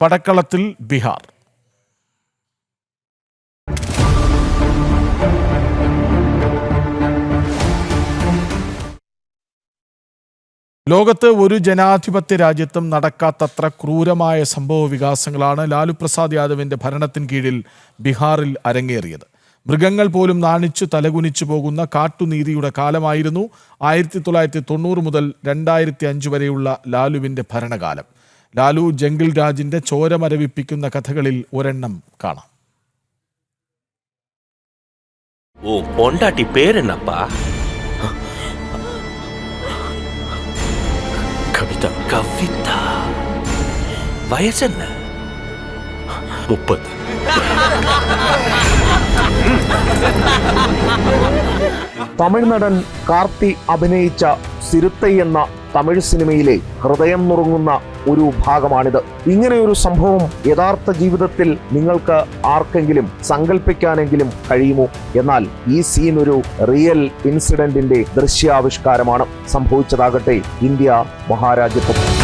പടക്കളത്തിൽ ബീഹാർ. ലോകത്ത് ഒരു ജനാധിപത്യ രാജ്യത്തും നടക്കാത്തത്ര ക്രൂരമായ സംഭവ വികാസങ്ങളാണ് ലാലു പ്രസാദ് യാദവിന്റെ ഭരണത്തിന് കീഴിൽ ബീഹാറിൽ അരങ്ങേറിയത്. മൃഗങ്ങൾ പോലും നാണിച്ചു തലകുനിച്ചു പോകുന്ന കാട്ടുനീതിയുടെ കാലമായിരുന്നു ആയിരത്തി തൊള്ളായിരത്തി തൊണ്ണൂറ് മുതൽ രണ്ടായിരത്തി അഞ്ച് വരെയുള്ള ലാലുവിന്റെ ഭരണകാലം. ലാലു ജംഗിൾ രാജിന്റെ ചോരമരവിപ്പിക്കുന്ന കഥകളിൽ ഒരെണ്ണം കാണാം. ഓ പൊണ്ടാട്ടി പേരെന്നപ്പാ? കവിത. കവിത. വയസ്സെന്ന? മുപ്പത്. തമിഴ്നടൻ കാർത്തി അഭിനയിച്ച സിരുത്തൈ എന്ന തമിഴ് സിനിമയിലെ ഹൃദയം നുറുങ്ങുന്ന ഒരു ഭാഗമാണിത്. ഇങ്ങനെയൊരു സംഭവം യഥാർത്ഥ ജീവിതത്തിൽ നിങ്ങൾക്ക് ആർക്കെങ്കിലും സങ്കല്പിക്കാനെങ്കിലും കഴിയുമോ? എന്നാൽ ഈ സീൻ ഒരു റിയൽ ഇൻസിഡന്റിന്റെ ദൃശ്യാവിഷ്കാരമാണ്. സംഭവിച്ചതാകട്ടെ ഇന്ത്യ മഹാരാജ്യത്വം.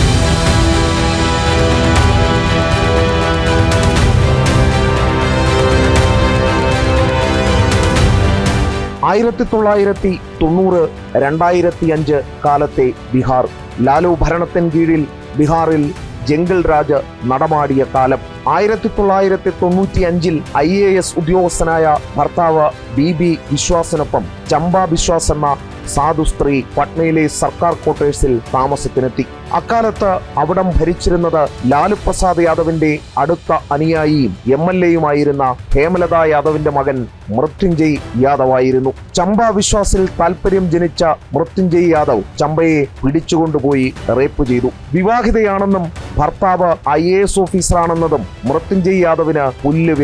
ആയിരത്തി തൊള്ളായിരത്തി തൊണ്ണൂറ് രണ്ടായിരത്തി അഞ്ച് കാലത്തെ ബീഹാർ. ലാലു ഭരണത്തിൻ കീഴിൽ ബീഹാറിൽ ജംഗിൾ രാജ് നടമാടിയ കാലം. ആയിരത്തി തൊള്ളായിരത്തി തൊണ്ണൂറ്റി അഞ്ചിൽ ഐ എ എസ് ഉദ്യോഗസ്ഥനായ ഭർത്താവ് ബി ബി വിശ്വാസിനൊപ്പം ചമ്പ വിശ്വാസ് എന്ന സാധു സ്ത്രീ പട്നയിലെ സർക്കാർ ക്വാർട്ടേഴ്സിൽ താമസത്തിനെത്തി. അക്കാലത്ത് അവിടം ഭരിച്ചിരുന്നത് ലാലു പ്രസാദ് യാദവിന്റെ അടുത്ത അനുയായിയും എം എൽ എയുമായിരുന്ന ഹേമലത യാദവിന്റെ മകൻ മൃത്യുഞ്ജയ് യാദവായിരുന്നു. ചമ്പ വിശ്വാസിൽ താല്പര്യം ജനിച്ച മൃത്യുഞ്ജയ് യാദവ് ചമ്പയെ പിടിച്ചുകൊണ്ടുപോയി റേപ്പ് ചെയ്തു. വിവാഹിതയാണെന്നും ഭർത്താവ് ഐ എ എസ് ഓഫീസറാണെന്നതും മൃത്യുഞ്ജയ് യാദവിന് പുല്ല്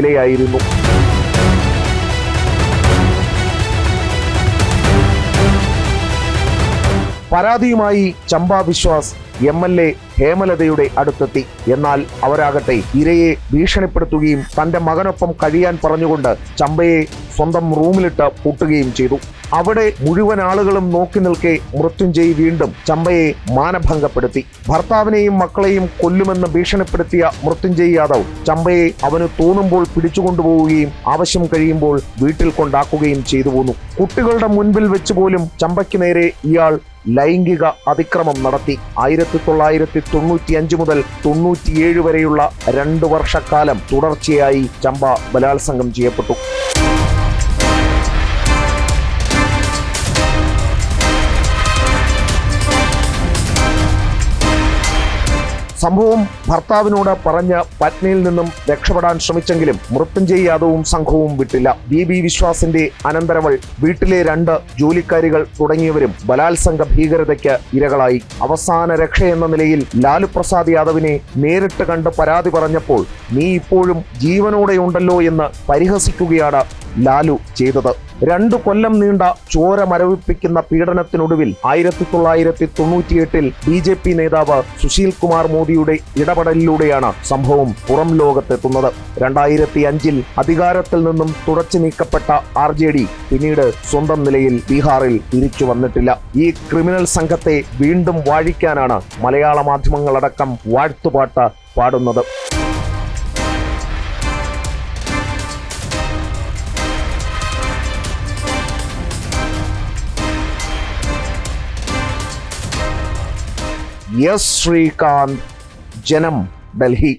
പരാതിയുമായി Champa Biswas M L A ഹേമലതയുടെ അടുത്തെത്തി. എന്നാൽ അവരാകട്ടെ ഇരയെ ഭീഷണിപ്പെടുത്തുകയും തന്റെ മകനൊപ്പം കഴിയാൻ പറഞ്ഞുകൊണ്ട് ചമ്പയെ സ്വന്തം റൂമിലിട്ട് പൂട്ടുകയും ചെയ്തു. അവിടെ മുഴുവൻ ആളുകളും നോക്കി നിൽക്കെ മൃത്യുഞ്ജയ് വീണ്ടും ചമ്പയെ മാനഭംഗപ്പെടുത്തി. ഭർത്താവിനെയും മക്കളെയും കൊല്ലുമെന്ന് ഭീഷണിപ്പെടുത്തിയ മൃത്യുഞ്ജയ് യാദവ് ചമ്പയെ അവന് തോന്നുമ്പോൾ പിടിച്ചുകൊണ്ടുപോവുകയും ആവശ്യം കഴിയുമ്പോൾ വീട്ടിൽ കൊണ്ടാക്കുകയും ചെയ്തു പോന്നു. കുട്ടികളുടെ മുൻപിൽ വെച്ച് പോലും ചമ്പയ്ക്ക് നേരെ ഇയാൾ ലൈംഗിക അതിക്രമം നടത്തി ആയിരത്തി തൊള്ളായിരത്തി തൊണ്ണൂറ്റി അഞ്ച് മുതൽ തൊണ്ണൂറ്റിയേഴ് വരെയുള്ള രണ്ട് വർഷക്കാലം തുടർച്ചയായി ചമ്പ ബലാത്സംഗം ചെയ്യപ്പെട്ടു. സംഭവം ഭർത്താവിനോട് പറഞ്ഞ് പത്നിയിൽ നിന്നും രക്ഷപ്പെടാൻ ശ്രമിച്ചെങ്കിലും മൃത്യുഞ്ജയ് യാദവും സംഘവും വിട്ടില്ല. ബി ബി വിശ്വാസിന്റെ അനന്തരവൾ വീട്ടിലെ രണ്ട് ജോലിക്കാരികൾ തുടങ്ങിയവരും ബലാത്സംഗ ഭീകരതയ്ക്ക് ഇരകളായി. അവസാന രക്ഷയെന്ന നിലയിൽ ലാലു പ്രസാദ് യാദവിനെ നേരിട്ട് കണ്ട് പരാതി പറഞ്ഞപ്പോൾ നീ ഇപ്പോഴും ജീവനോടെയുണ്ടല്ലോ എന്ന് പരിഹസിക്കുകയാണ് ലാലു ചെയ്തത്. രണ്ടു കൊല്ലം നീണ്ട ചോര മരവിപ്പിക്കുന്ന പീഡനത്തിനൊടുവിൽ ആയിരത്തി തൊള്ളായിരത്തി തൊണ്ണൂറ്റിയെട്ടിൽ ബി ജെ പി നേതാവ് സുശീൽ കുമാർ മോദിയുടെ ഇടപെടലിലൂടെയാണ് സംഭവം പുറം ലോകത്തെത്തുന്നത്. രണ്ടായിരത്തി അഞ്ചിൽ അധികാരത്തിൽ നിന്നും തുടച്ചു നീക്കപ്പെട്ട ആർ ജെ ഡി പിന്നീട് സ്വന്തം നിലയിൽ ബീഹാറിൽ തിരിച്ചു വന്നിട്ടില്ല. ഈ ക്രിമിനൽ സംഘത്തെ വീണ്ടും വാഴിക്കാനാണ് മലയാള മാധ്യമങ്ങളടക്കം വാഴ്ത്തുപാട്ട് പാടുന്നത്. यश श्रीकांत जन्म दिल्ली।